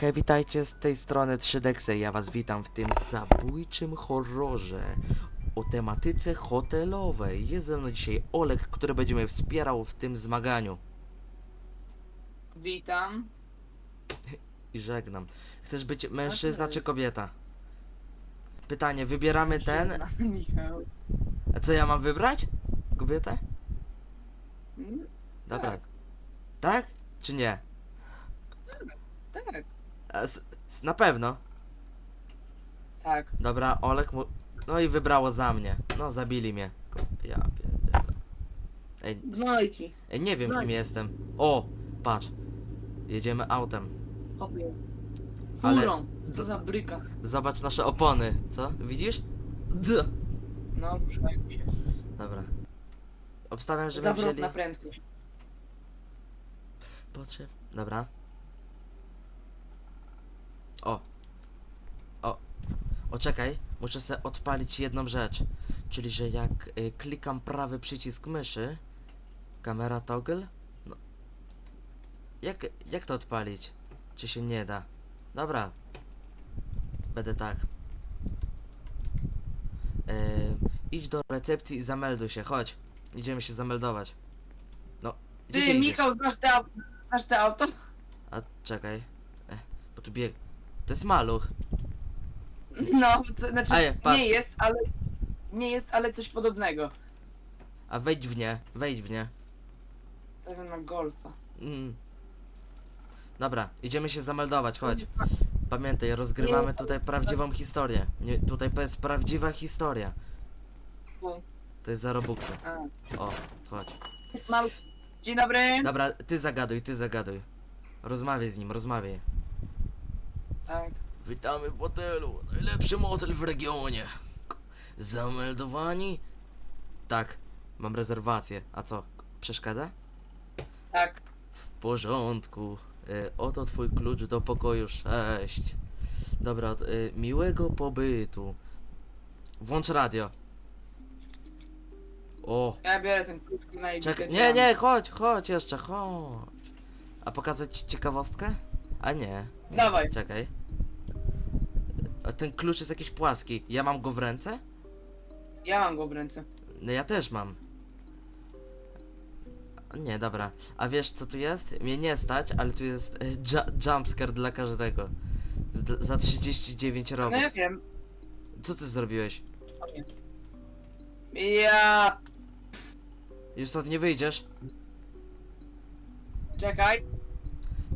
Hej, witajcie z tej strony 3Dexe. Ja was witam w tym zabójczym horrorze o tematyce hotelowej. Jest ze mną dzisiaj Olek, który będzie mnie wspierał w tym zmaganiu. Witam. I żegnam. Chcesz być mężczyzna czy kobieta? Pytanie, wybieramy ten. Michał. A co ja mam wybrać? Kobietę? Mm, Dobra. Tak. Tak? Czy nie? Tak, A, s- s- na pewno. tak. Dobra, Olek mu... No i wybrało za mnie. No, zabili mnie. Ko- Ja pierdzielę. Ej, s- Gnojki. Ej, nie wiem kim jestem. O, patrz. Jedziemy autem. Hopie. Ale- Furą. Co za bryka. Zobacz nasze opony, co? Widzisz? D. No, ruszają się. Dobra. Obstawiam, że my Zawrotna wzięli... prędkość. Potrzeb... Dobra. O. O. O, czekaj. Muszę sobie odpalić jedną rzecz. Czyli, że jak y, klikam prawy przycisk myszy, kamera toggle, no. Jak, jak to odpalić? Czy się nie da? Dobra. Będę tak. Yy, idź do recepcji i zamelduj się, chodź. Idziemy się zameldować. No. Gdzie Ty, idziesz? Michał, znasz te, au- znasz te auto? A czekaj. Ech, bo tu bieg. To jest maluch. No, to, znaczy patrz. nie jest, ale... Nie jest, ale coś podobnego. A wejdź w nie, wejdź w nie. Tak na golfa. Mm. Dobra, idziemy się zameldować, chodź. Pamiętaj, rozgrywamy tutaj prawdziwą historię. Nie, tutaj to jest prawdziwa historia. To jest za Robuxy. A, O, chodź. jest mały. Dzień dobry. Dobra, ty zagaduj, ty zagaduj. Rozmawiaj z nim, rozmawiaj. Tak. Witamy w hotelu. Najlepszy motel w regionie. Zameldowani? Tak, mam rezerwację. A co, przeszkadza? Tak. W porządku. Y, oto twój klucz do pokoju 6. Dobra, y, miłego pobytu. Włącz radio. O, Ja biorę ten klucz na czekaj. Nie, nie, chodź, chodź jeszcze, chodź. A pokazać ci ciekawostkę? A nie. nie. Dawaj. Czekaj. A ten klucz jest jakiś płaski. Ja mam go w ręce? Ja mam go w ręce. No ja też mam. Nie, dobra. A wiesz co tu jest? Mnie nie stać, ale tu jest e, ju jumpscare dla każdego. Z, za 39 No ja wiem. Co ty zrobiłeś? Ja... Już stąd nie wyjdziesz? Czekaj.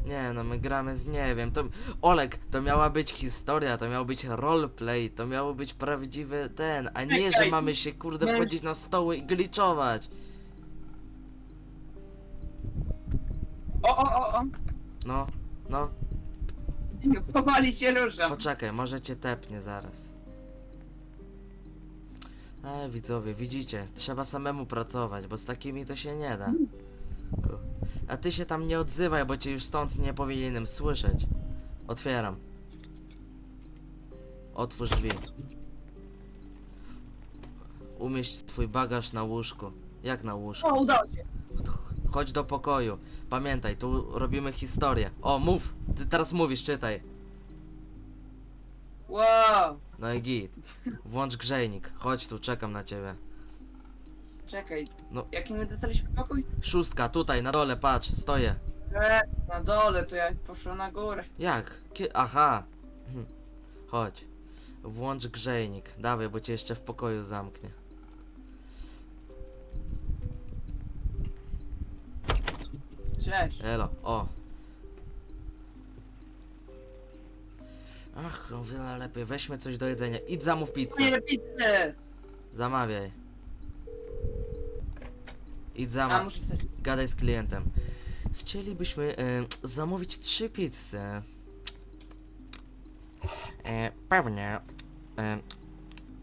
Nie, no my gramy z nie wiem. To Olek, to miała być historia, to miał być roleplay, to miało być prawdziwy ten, a nie, że mamy się kurde wchodzić na stoły i gliczować. O, o, o, o. No, no, Powoli się ruszam. Poczekaj, może cię tepnie zaraz. E, widzowie, widzicie, trzeba samemu pracować, bo z takimi to się nie da. A ty się tam nie odzywaj, bo cię już stąd nie powinienem słyszeć. Otwieram. Otwórz drzwi. Umieść swój bagaż na łóżku. Jak na łóżku? O, udało się. Ch- Chodź do pokoju. Pamiętaj, tu robimy historię. O, mów! Ty teraz mówisz, czytaj. Wow. No i git. Włącz grzejnik. Chodź tu, czekam na ciebie. Czekaj. No. Jaki my dostaliśmy pokój? Szóstka, tutaj, na dole, patrz, stoję. E, na dole, to ja poszło na górę. Jak? Kie Aha. Hm. Chodź. Włącz grzejnik. Dawaj, bo cię jeszcze w pokoju zamknie. Cześć. Elo, o. Ach, o wiele lepiej. Weźmy coś do jedzenia. Idź zamów pizzę. Nie. Zamawiaj. Idź A muszę stać. Gadaj z klientem. Chcielibyśmy e, zamówić trzy pizzy. E, pewnie. E,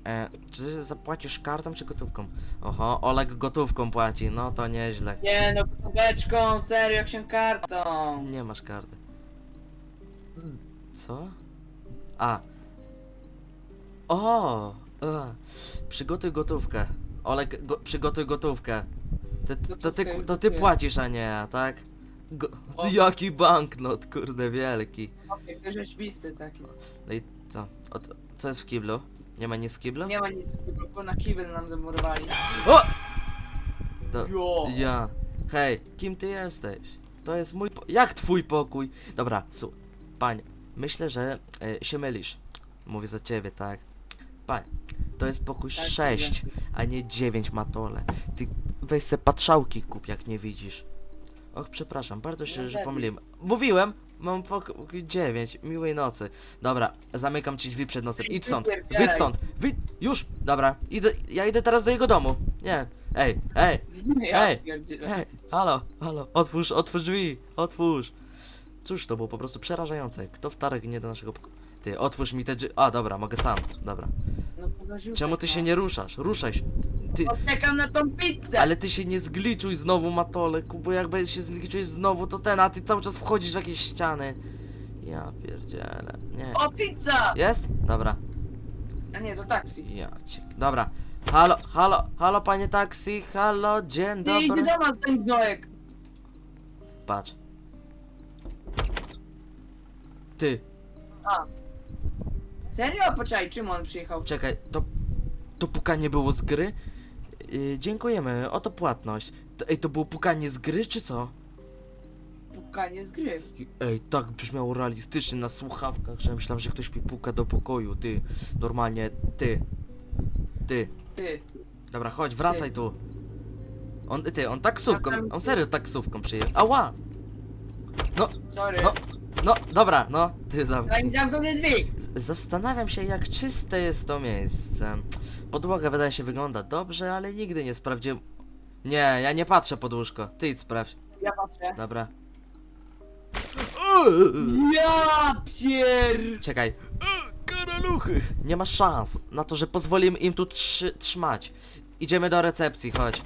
e, czy zapłacisz kartą czy gotówką? Oho, Oleg gotówką płaci, no to nieźle. Nie no, kubeczką, serio, jak się kartą. Nie masz karty. Co? A. O! A. Przygotuj gotówkę. Oleg, go, przygotuj gotówkę. Ty, to, ty, Gotówkę to ty płacisz, a nie ja, tak? Go, O. jaki banknot, kurde, wielki. Okej, wyrzeźbisty taki. No i co? O, to- co jest w kiblu? Nie ma nic w kiblu? Nie ma nic, tylko na kibel nam zamurowali. O! To Jo! ja. Hej, kim ty jesteś? To jest mój po- Jak twój pokój? Dobra, su. Panie, myślę, że e, się mylisz. Mówię za ciebie, tak? Panie, to jest pokój Tak, 6, a nie 9 matole. Ty weź se patrzałki kup, jak nie widzisz. Och, przepraszam, bardzo się, że pomyliłem. Mówiłem, mam pokój 9. Miłej nocy. Dobra, zamykam ci drzwi przed nosem. Idź stąd, wyjdź stąd. Wyjdź, już, dobra, idę, ja idę teraz do jego domu. Nie, ej, ej, Ej. Hej, halo, halo, otwórz, otwórz drzwi, otwórz. Cóż, to było po prostu przerażające. Kto wtargnie do naszego pokoju? Ty, otwórz mi te drzwi. A, dobra, mogę sam, dobra. No Czemu ty no. się nie ruszasz? Ruszaj się. Ty, Czekam na tą pizzę! ale ty się nie zgliczuj znowu, Matole, bo jakby się zgliczujesz znowu, to ten, a ty cały czas wchodzisz w jakieś ściany. Ja pierdzielę, nie. O, pizza! Jest? Dobra, A nie, to taksi. ja cię... Dobra. Halo, halo, halo, panie taksi, halo, dzień Ty idź dobry. do nas, ten gnojek! Patrz. Ty. Serio? Poczekaj, czym on przyjechał? Czekaj, to, to pukanie było z gry? Yy, dziękujemy, oto płatność. To, ej, to było pukanie z gry, czy co? Pukanie z gry. Ej, tak brzmiało realistycznie na słuchawkach, że myślałem, że ktoś mi puka do pokoju, ty. Normalnie, ty. Ty. Ty. Dobra, chodź, wracaj tu. On, ty, on taksówką, Wracam on serio taksówką przyjechał. Ała! Sorry. No. No, dobra, no, ty za... Daj mi zamknąć drzwi! Z- Zastanawiam się, jak czyste jest to miejsce. Podłoga wydaje się wygląda dobrze, ale nigdy nie sprawdziłem. Nie, ja nie patrzę pod łóżko. Ty idź sprawdź. Ja patrzę. Dobra. Ja pier... Czekaj. Karaluchy! Nie ma szans na to, że pozwolimy im tu trzy trzymać. Idziemy do recepcji, chodź.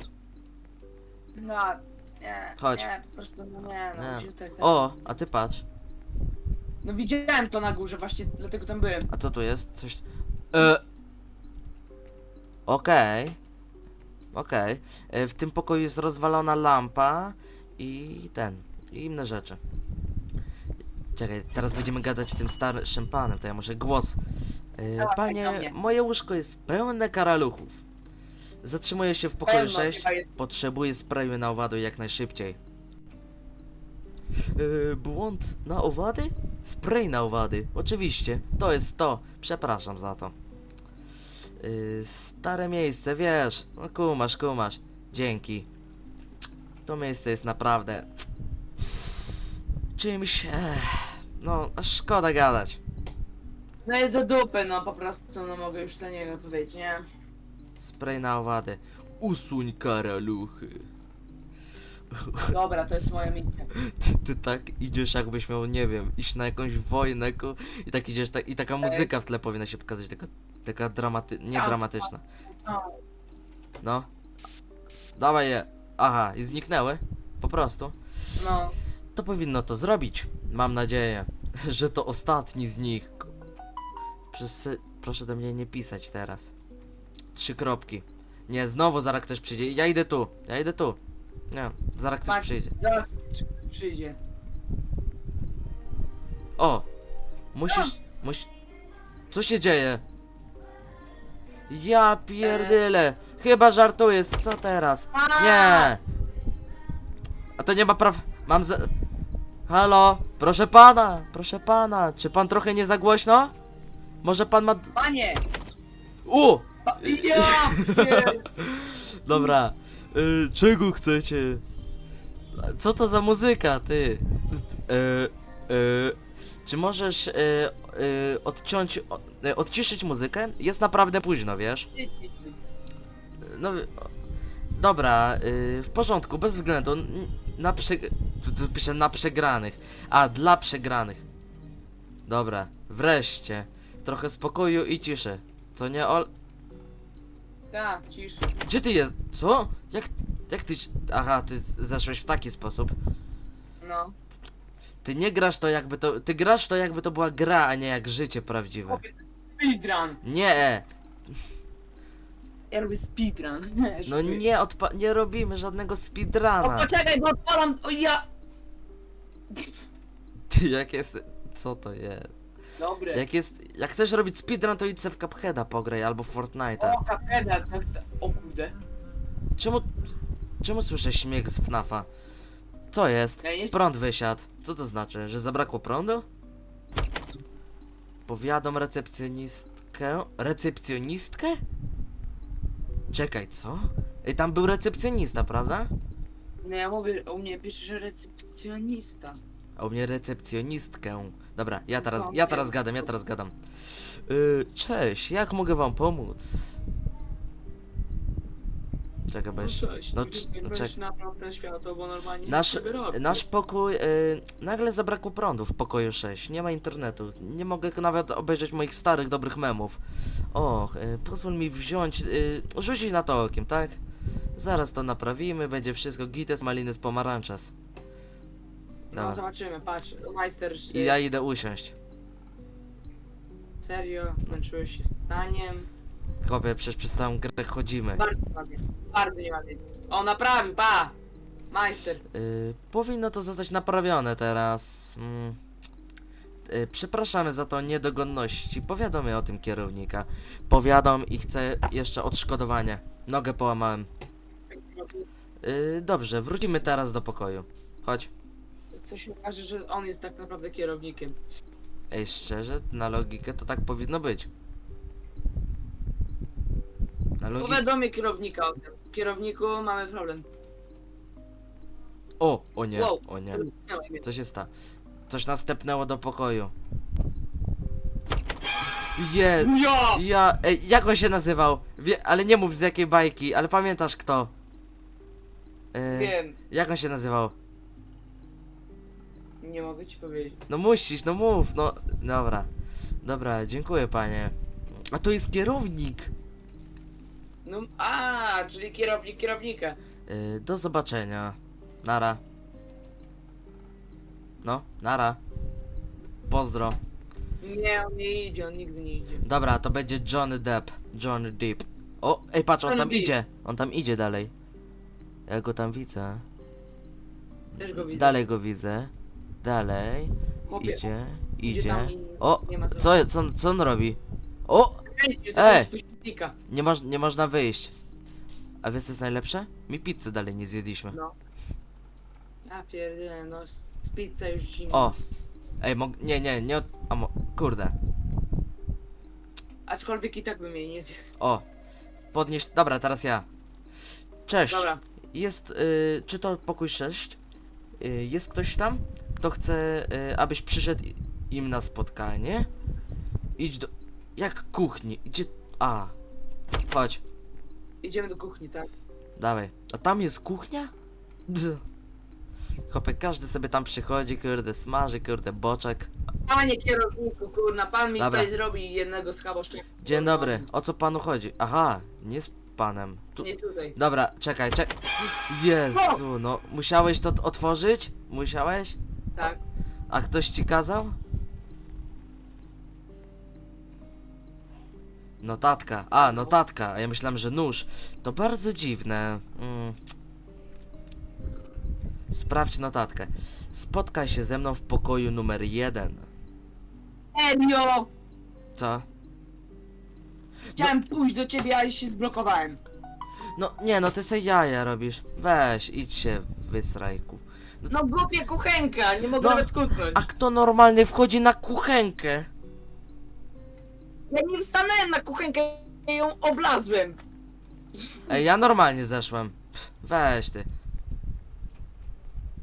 No, nie, Chodź. nie, po prostu no nie, no, Nie. ziutek. O, a ty patrz. No widziałem to na górze, właśnie dlatego tam byłem. A co tu jest? Coś. E... Okej. Okej. E, W tym pokoju jest rozwalona lampa i ten. I inne rzeczy. Czekaj, teraz będziemy gadać z tym starszym panem, to ja muszę głos. E, do panie, moje łóżko jest pełne karaluchów. Zatrzymuję się w pokoju Pełno 6. chyba jest. Potrzebuję sprayu na owady jak najszybciej. E, błąd na owady? Spray na owady, oczywiście. To jest to. Przepraszam za to. Yy, stare miejsce, wiesz. No kumasz, kumasz. Dzięki. To miejsce jest naprawdę czymś. Ech, no, aż szkoda gadać. No jest do dupy, no po prostu, no mogę już do niego powiedzieć, nie? Spray na owady. Usuń karaluchy. Dobra, to jest moja misja. Ty, ty tak idziesz, jakbyś miał, nie wiem, iść na jakąś wojnę ku, i tak idziesz, tak, i taka muzyka w tle powinna się pokazać, taka, taka dramaty, nie Tak. dramatyczna. No. No. Dawaj je. Aha, i zniknęły. Po prostu. No, To powinno to zrobić. Mam nadzieję, że to ostatni z nich. Proszę, proszę do mnie nie pisać teraz. Trzy kropki. Nie, znowu zaraz ktoś przyjdzie. Ja idę tu. Ja idę tu. Nie, zaraz ktoś Tak. przyjdzie. zaraz przyjdzie. O! Musisz. Muś... Co się dzieje? Ja pierdyle. Chyba żartujesz. Co teraz? Nie! A to nie ma praw. Mam za. Halo? Proszę pana, proszę pana. Czy pan trochę nie za głośno? Może pan ma. Panie! U! Pa ja pier... Dobra. Y, czego chcecie? Co to za muzyka, ty? Y, y, czy możesz y, y, odciąć, o, y, odciszyć muzykę? Jest naprawdę późno, wiesz? No, y, dobra, y, w porządku, bez względu. Na prze... Tu, tu piszę na przegranych. A, dla przegranych. Dobra, wreszcie. Trochę spokoju i ciszy. Co nie, Ol... Tak, cisz. Gdzie ty jest? Co? Jak, jak ty... Aha, ty zeszłeś w taki sposób. No. Ty nie grasz to jakby to... Ty grasz to jakby to była gra, a nie jak życie prawdziwe. Speedrun. Nie! Ja robię speedrun. No nie, odpa- nie robimy żadnego O, speedruna. poczekaj, bo odpalam, o ja... Ty, jak jest... Co to jest? Dobre. Jak jest... Jak chcesz robić speedrun, to idź se w Cupheada pograj, albo w Fortnite'a. O, kapeda, tak, tak. O kurde. Czemu... Czemu słyszę śmiech z FNAFa? Co jest? Ja. Prąd wysiadł. Co to znaczy? Że zabrakło prądu? Powiadom recepcjonistkę. Recepcjonistkę? Czekaj, co? Ej, tam był recepcjonista, prawda? No ja mówię, u mnie pisze, że recepcjonista. A u mnie recepcjonistkę. Dobra, ja teraz, No, ja nie. teraz gadam, ja teraz gadam. Yy, cześć, jak mogę wam pomóc? Czekaj, bo jeszcze... no no, no czek- ten światło, bo normalnie Nasz, nasz pokój, yy, nagle zabrakło prądu w pokoju 6, nie ma internetu, nie mogę nawet obejrzeć moich starych, dobrych memów. Och, yy, pozwól mi wziąć, yy, rzucić na to okiem, tak? Zaraz to naprawimy, będzie wszystko gites, maliny z pomarańczas. No Dobra. zobaczymy, patrz. Majster, I ja idę usiąść. serio, zmęczyłeś się staniem. Kopie, przecież przez całą grę chodzimy. Bardzo ładnie, bardzo nieładnie. O, naprawił, pa! Majster. Yy, powinno to zostać naprawione teraz. Mm. Yy, przepraszamy za to niedogodności. Powiadomię o tym kierownika. Powiadom i chcę jeszcze odszkodowanie. Nogę połamałem. Yy, dobrze, wrócimy teraz do pokoju. Chodź. Co się okaże, że on jest tak naprawdę kierownikiem. Ej, szczerze, na logikę to tak powinno być. Logikę. Powiadomię kierownika o tym. Kierowniku, mamy problem. O, o nie, Wow. o nie. Co się stało? Coś nas tepnęło do pokoju. Je, Ja! Ja, ej, jak on się nazywał? Wie, ale nie mów z jakiej bajki, ale pamiętasz kto? E, Wiem, jak on się nazywał? nie mogę ci powiedzieć. No musisz, no mów, no. Dobra. Dobra, dziękuję panie. A tu jest kierownik. No, a, czyli kierownik kierownika. E, do zobaczenia. Nara. No, nara. Pozdro. Nie, on nie idzie, on nigdy nie idzie. Dobra, to będzie Johnny Depp. Johnny Depp. O, ej, patrz, on Johnny tam Depp. idzie. On tam idzie dalej. Ja go tam widzę. Też go widzę. Dalej go widzę. Dalej. Chłopie, Idzie, idzie idzie. tam i O, nie ma co. co, co, co on robi? O, Ej! puścika. nie, moż, nie można wyjść. A wiesz co jest najlepsze? Mi pizzy dalej nie zjedliśmy. No. Ja pierdolę, no z pizza już zimna. O. Ej, mog... Nie, nie, nie od... A mo... Kurde. Aczkolwiek i tak bym jej nie zjadł. O. Podnieś... Dobra, teraz ja. Cześć. Dobra, Jest, y, czy to pokój 6? Y, jest ktoś tam, kto chce, y, abyś przyszedł im na spotkanie? Idź do... Jak kuchni? Idzie... A. Chodź. idziemy do kuchni, tak? Dawaj. A tam jest kuchnia? Bzz. Każdy sobie tam przychodzi, kurde, smaży, kurde, boczek. Panie kierowniku, kurna, pan mi Dobra. tutaj zrobi jednego schaboszczaka. Dzień dobry, o co panu chodzi? Aha, nie z panem. Tu... Nie tutaj. Dobra, czekaj, czekaj. Jezu, no, musiałeś to otworzyć? Musiałeś? Tak. A ktoś ci kazał? Notatka. A, notatka. A ja myślałem, że nóż. To bardzo dziwne. Mm. Sprawdź notatkę. Spotkaj się ze mną w pokoju numer jeden. Serio! Co? Chciałem pójść do ciebie, ale się zblokowałem. No nie, no ty se jaja robisz. Weź, idź się wysrajku. No głupie kuchenka, nie mogę No, nawet kucnąć. A kto normalny wchodzi na kuchenkę? Ja nie wstanąłem na kuchenkę, ja ją oblazłem. Ej, ja normalnie zeszłem. Pff, Weź ty,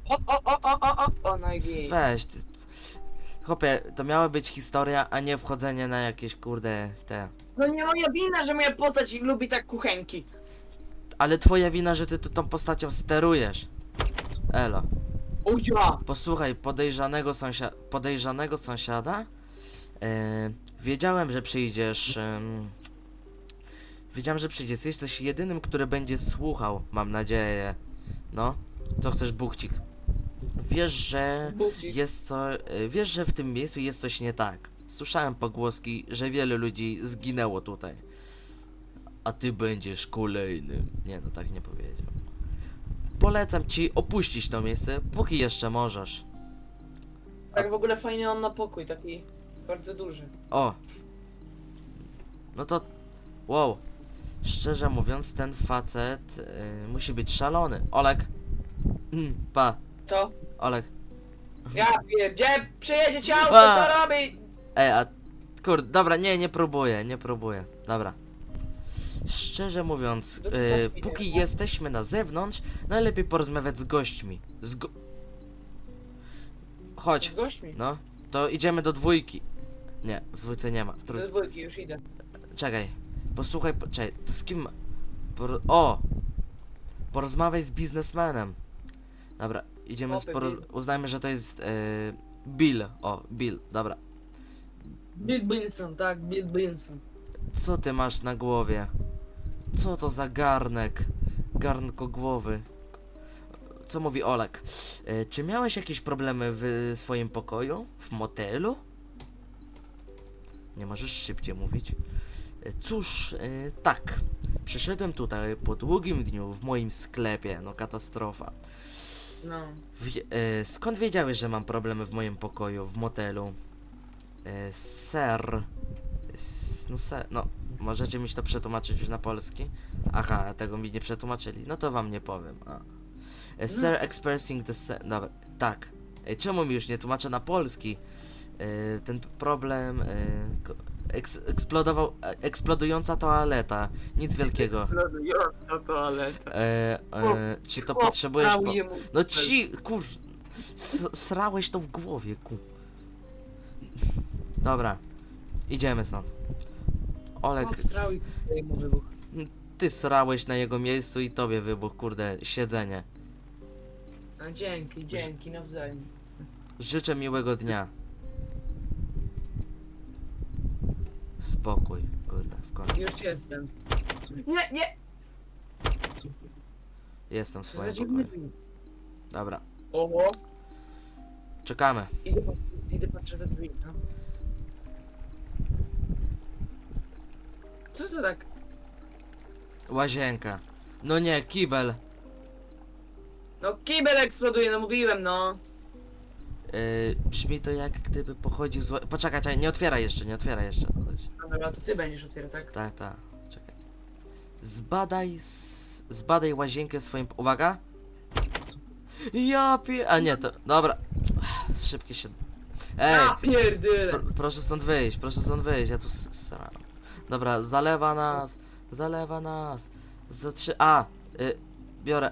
O, o, o, o, o, o, o, no i weź ty. Chłopie, to miała być historia, a nie wchodzenie na jakieś kurde te. No nie moja wina, że moja postać lubi tak kuchenki. Ale twoja wina, że ty tu tą postacią sterujesz. Elo. O ja! Posłuchaj, podejrzanego, sąsia podejrzanego sąsiada. E, wiedziałem, że przyjdziesz. em, wiedziałem, że przyjdziesz. Jesteś jedynym, który będzie słuchał, mam nadzieję. No, co chcesz, buchcik? Wiesz, że Bucik. jest co. e, Wiesz, że w tym miejscu jest coś nie tak. Słyszałem pogłoski, że wiele ludzi zginęło tutaj. A ty będziesz kolejnym. Nie, no tak nie powiedział. Polecam ci opuścić to miejsce, póki jeszcze możesz. Tak w ogóle fajny on ma pokój, taki bardzo duży. O! No to... Wow. Szczerze mówiąc, ten facet y, musi być szalony. Olek! Mm, pa, Co? Olek. Ja wiem, gdzie przyjedzie cię auto, A. co robi? Ej, a... Kurde, dobra, nie, nie próbuję, nie próbuję. Dobra. Szczerze mówiąc, y, mi póki jesteśmy na zewnątrz, najlepiej porozmawiać z gośćmi. Z go... Chodź, Z gośćmi. no. To idziemy do dwójki. Nie, w dwójce nie ma. W trój... Do dwójki, już idę. Czekaj, posłuchaj, po... czekaj, to z kim... Por... O! Porozmawiaj z biznesmenem. Dobra, idziemy z... Poro... Uznajmy, że to jest... E... Bill. O, Bill, dobra. Bill Binson, tak, Bill Binson. Co ty masz na głowie? Co to za garnek? Garnko głowy. Co mówi Olek? E, czy miałeś jakieś problemy w swoim pokoju? W motelu? Nie możesz szybciej mówić. E, cóż, e, tak. Przyszedłem tutaj po długim dniu w moim sklepie. No katastrofa. No. Wie, e, skąd wiedziałeś, że mam problemy w moim pokoju, w motelu? E, ser. S, no ser. No, możecie mi to przetłumaczyć już na polski? Aha, tego mi nie przetłumaczyli. No to wam nie powiem. A. E, sir expressing the se- Dobra, tak. E, czemu mi już nie tłumaczę na polski? E, ten problem. Ko- eks, eksplodował. E, eksplodująca toaleta. Nic wielkiego. Lodująca toaleta. E, e, czy to potrzebujesz. Po... No ci, kur... Srałeś to w głowie, ku... Dobra, idziemy stąd. Olek, ty srałeś na jego miejscu i tobie wybuch, kurde, siedzenie. No dzięki, dzięki, nawzajem. Życzę miłego dnia. Spokój, kurde, w końcu. Już jestem. Nie, nie! Jestem w swoim pokoju. dźwięk. Dobra, Oho, czekamy. idę, pat- idę patrzę za drzwi, no. Co to tak? Łazienka. No nie, kibel. No kibel eksploduje, no mówiłem, no. Yy, brzmi to jak gdyby pochodził z... ła- Poczekaj, czekaj, nie otwieraj jeszcze, nie otwieraj jeszcze. No dobra, to ty będziesz otwierał, tak? Tak, tak, czekaj. Zbadaj, s- zbadaj łazienkę swoim... Uwaga! Ja pie... A nie, to... Dobra. Szybkie się... Ej! Ja pierdyle! Pr proszę stąd wyjść, proszę stąd wyjść, ja tu s- sram. Dobra, zalewa nas, zalewa nas. Za trzy... A! Y, biorę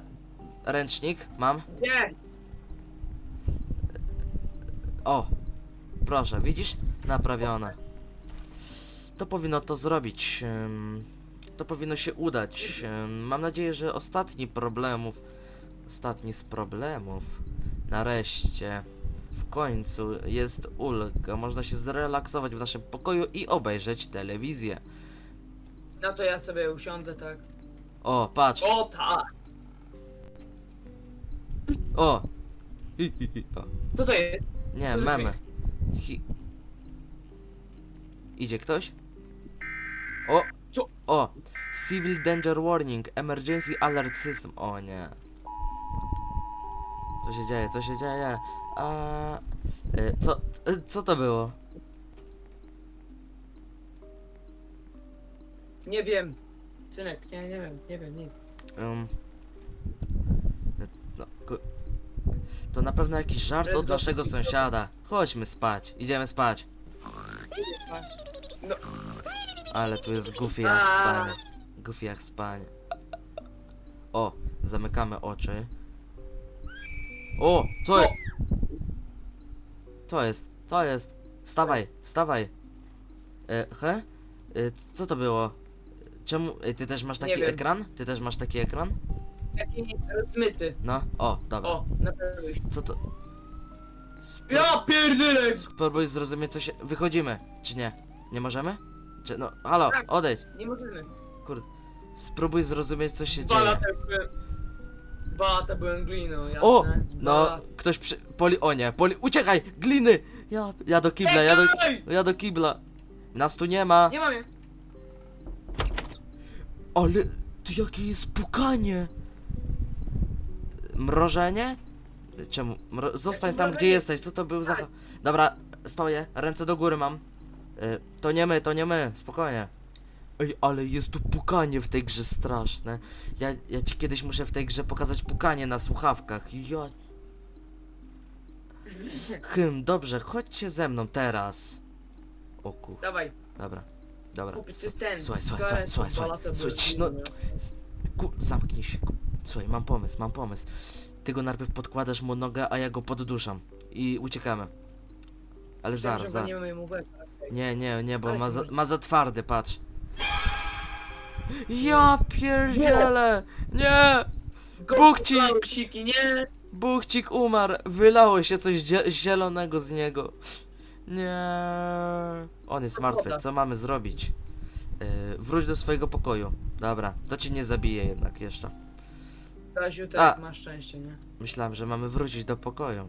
ręcznik, mam. Nie! O! Proszę, widzisz? Naprawione. To powinno to zrobić. To powinno się udać. Mam nadzieję, że ostatni problemów. Ostatni z problemów. Nareszcie. W końcu jest ulga. Można się zrelaksować w naszym pokoju i obejrzeć telewizję. No to ja sobie usiądę, tak. O, patrz. O tak! O! Hi, hi, hi. o. Co to jest? Nie, dźwięk. Hi... Idzie ktoś? O! Co? O! Civil Danger Warning, Emergency Alert System. O nie. Co się dzieje? Co się dzieje? A... E, co? E, co to było? Nie wiem. Synek, nie, nie wiem, nie wiem, nic. Um, no, ku- to na pewno jakiś żart od go. naszego sąsiada. Chodźmy spać. Idziemy spać. No, Ale tu jest goofy jak spanie. Goofy jak spanie. O, zamykamy oczy. O, co jest? To jest, to jest. Wstawaj, wstawaj. E, he? E, co to było? Czemu? E, ty też masz Nie taki wiem. ekran? Ty też masz taki ekran? Taki rozmyty. No, o, dobra. O. Co to? Spró- Ja pierdolę! Spróbuj zrozumieć co się... Wychodzimy, czy nie? Nie możemy? Czy, no, halo, Tak. odejdź. Nie możemy. Kurde. Spróbuj zrozumieć co się Dwa dzieje. lata byłem... Dwa lata byłem gliną, jasne? O! Dwa No, lata. ktoś przy... Poli... O nie, poli... Uciekaj! Gliny! Ja, ja do kibla, ja do... Czekaj! Ja do kibla. Nas tu nie ma. Nie mam je. Ale... Ty jakie jest pukanie? Mrożenie? Czemu? Mro- Zostań tam, gdzie jesteś, co to był za... Dobra, stoję, ręce do góry mam. Y, to nie my, to nie my, spokojnie. Ej, ale jest tu pukanie w tej grze straszne. Ja, ja ci kiedyś muszę w tej grze pokazać pukanie na słuchawkach. Ja... Hym, dobrze, chodźcie ze mną teraz. O kur... Dawaj, Dobra, dobra. kupić to jest ten. Słuchaj, słuchaj, słuchaj, słuchaj, słuchaj, ci- no-. Ku, zamknij się. Ku. Słuchaj, mam pomysł, mam pomysł. Ty go najpierw podkładasz mu nogę, a ja go podduszam. I uciekamy. Ale zaraz, zaraz. łeb. Nie, nie, nie, bo Ale ma za, ma za twardy, patrz. Ja pierdzielę! Nie! Buchcik! Nie! Buchcik umarł! Wylało się coś zie- zielonego z niego. Nie. On jest martwy, co mamy zrobić? Yy, wróć do swojego pokoju. Dobra, to cię nie zabije jednak jeszcze. Kaziu, A. tak masz szczęście, nie? Myślałem, że mamy wrócić do pokoju.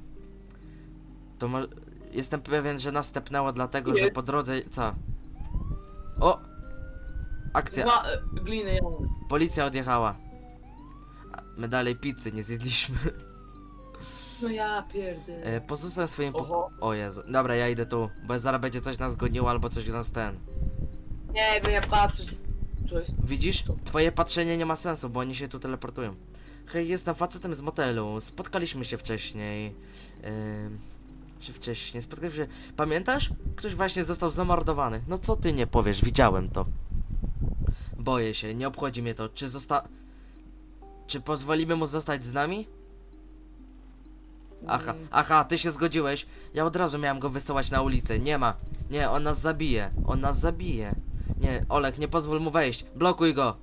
To mo- Jestem pewien, że nas tepnęło dlatego, że Nie. po drodze... Co? O! Akcja. Dwa e, gliny. Policja odjechała. A My dalej pizzy nie zjedliśmy. No ja pierdolę. E, Pozostań w swoim. Oho. O Jezu. Dobra, ja idę tu, bo zaraz będzie coś nas goniło albo coś nas ten. Nie wiem, ja patrzę. Co jest? Widzisz? Twoje patrzenie nie ma sensu, bo oni się tu teleportują. Hej, jestem facetem z motelu. Spotkaliśmy się wcześniej. Ym, czy wcześniej? Spotkaliśmy się. Pamiętasz? Ktoś właśnie został zamordowany. No co ty nie powiesz? Widziałem to. Boję się, nie obchodzi mnie to. Czy zosta... Czy pozwolimy mu zostać z nami? Aha, aha, ty się zgodziłeś. Ja od razu miałem go wysyłać na ulicę. Nie ma. Nie, on nas zabije. On nas zabije. Nie, Olek, nie pozwól mu wejść. Blokuj go.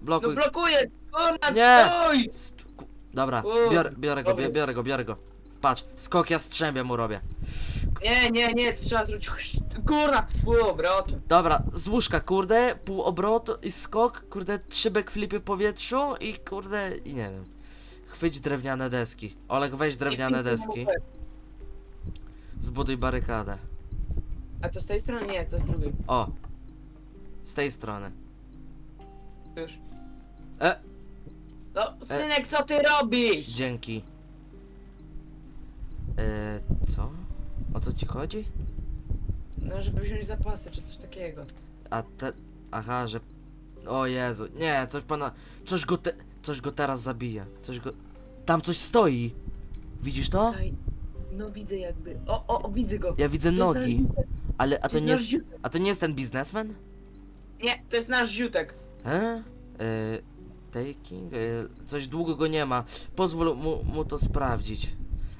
No Blokuj. blokuję! Kurna, Nie! stój! St- ku- Dobra, U, biorę, biorę go, dobra. biorę go, biorę go. Patrz, skok ja strzębie mu robię. Nie, nie, nie, to trzeba zrobić kurna z półobrotu. Dobra, z łóżka, kurde, pół obrotu i skok, kurde, trzy backflipy w powietrzu i kurde, i nie wiem. Chwyć drewniane deski. Olek, weź drewniane deski. Zbuduj barykadę. A to z tej strony? Nie, to z drugiej. O. Z tej strony. Już. E. No, synek, co ty robisz? Dzięki. E, co? O co ci chodzi? No, żeby wziąć zapasy, czy coś takiego. A te... Aha, że... O Jezu, nie, coś pana... Coś go te... Coś go teraz zabije. Coś go... Tam coś stoi. Widzisz to? No widzę jakby. O, o, o, widzę go. Ja widzę To jest nasz nogi. ziutek. Ale, a to nie nasz jest... ziutek. A to nie jest ten biznesmen? Nie, to jest nasz ziutek. He? E, taking? E, coś długo go nie ma. Pozwól mu, mu to sprawdzić.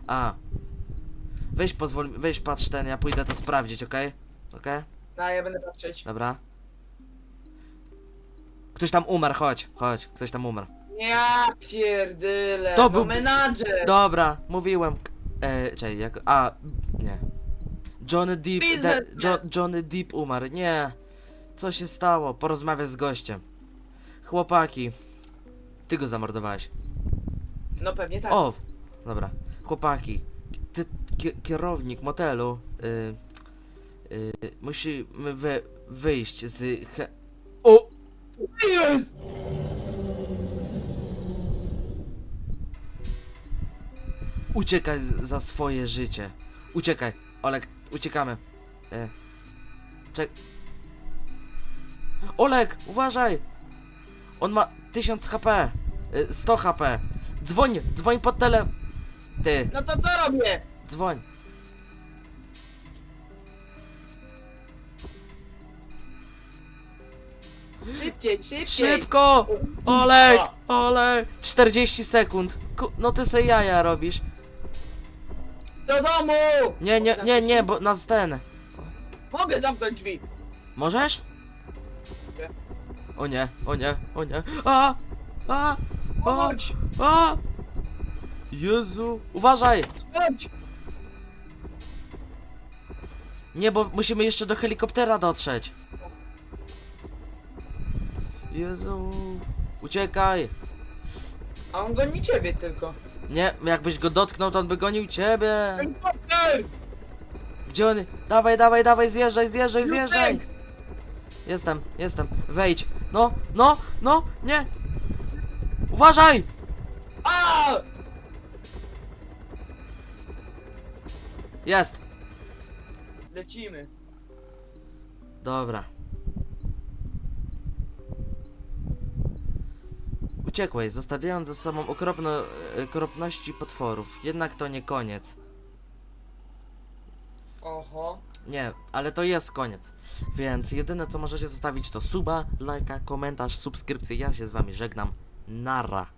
A. Weź pozwól, weź patrz ten, ja pójdę to sprawdzić, okej? Okej? No, ja będę patrzeć. Dobra. Ktoś tam umarł, chodź, chodź, ktoś tam umarł. Ja pierdyle. To To był- był menadżer. Dobra, mówiłem. K- E, czekaj, jak. A, nie. Johnny Depp. De, Biznesmen. jo, Johnny Depp umarł. Nie. Co się stało? Porozmawiać z gościem. Chłopaki. Ty go zamordowałeś. No pewnie tak. O! Dobra. Chłopaki. Ty, ki kierownik motelu. Y, y, musimy wy, wyjść z. He o! Jest! Uciekaj z, za swoje życie. Uciekaj. Olek, uciekamy. E. Czek. Olek, uważaj! On ma 1000 HP. E, 100 HP. Dzwoń, dzwoń pod tele... Ty, No to co robię? dzwoń. Szybciej, szybciej. Szybko! Olek, Olek! 40 sekund. Ku, no ty se jaja robisz. Do domu! Nie, nie, nie, nie, bo nas ten. Mogę zamknąć drzwi. Możesz? O nie, o nie, o nie. A! A! A! Chodź, A! Jezu! Uważaj! chodź. Nie, bo musimy jeszcze do helikoptera dotrzeć. Jezu! Uciekaj! A on goni ciebie tylko. Nie, jakbyś go dotknął, to on by gonił ciebie. Helikopter! Gdzie on? Dawaj, dawaj, dawaj, zjeżdżaj, zjeżdżaj, zjeżdżaj! Jestem, jestem. Wejdź. No, no, no, nie! Uważaj! A! Jest! Lecimy. Dobra. Uciekłeś, zostawiając za sobą okropno, e, okropności potworów. Jednak to nie koniec. Oho. Nie, ale to jest koniec. Więc jedyne co możecie zostawić to suba, lajka, komentarz, subskrypcję. Ja się z wami żegnam. Nara.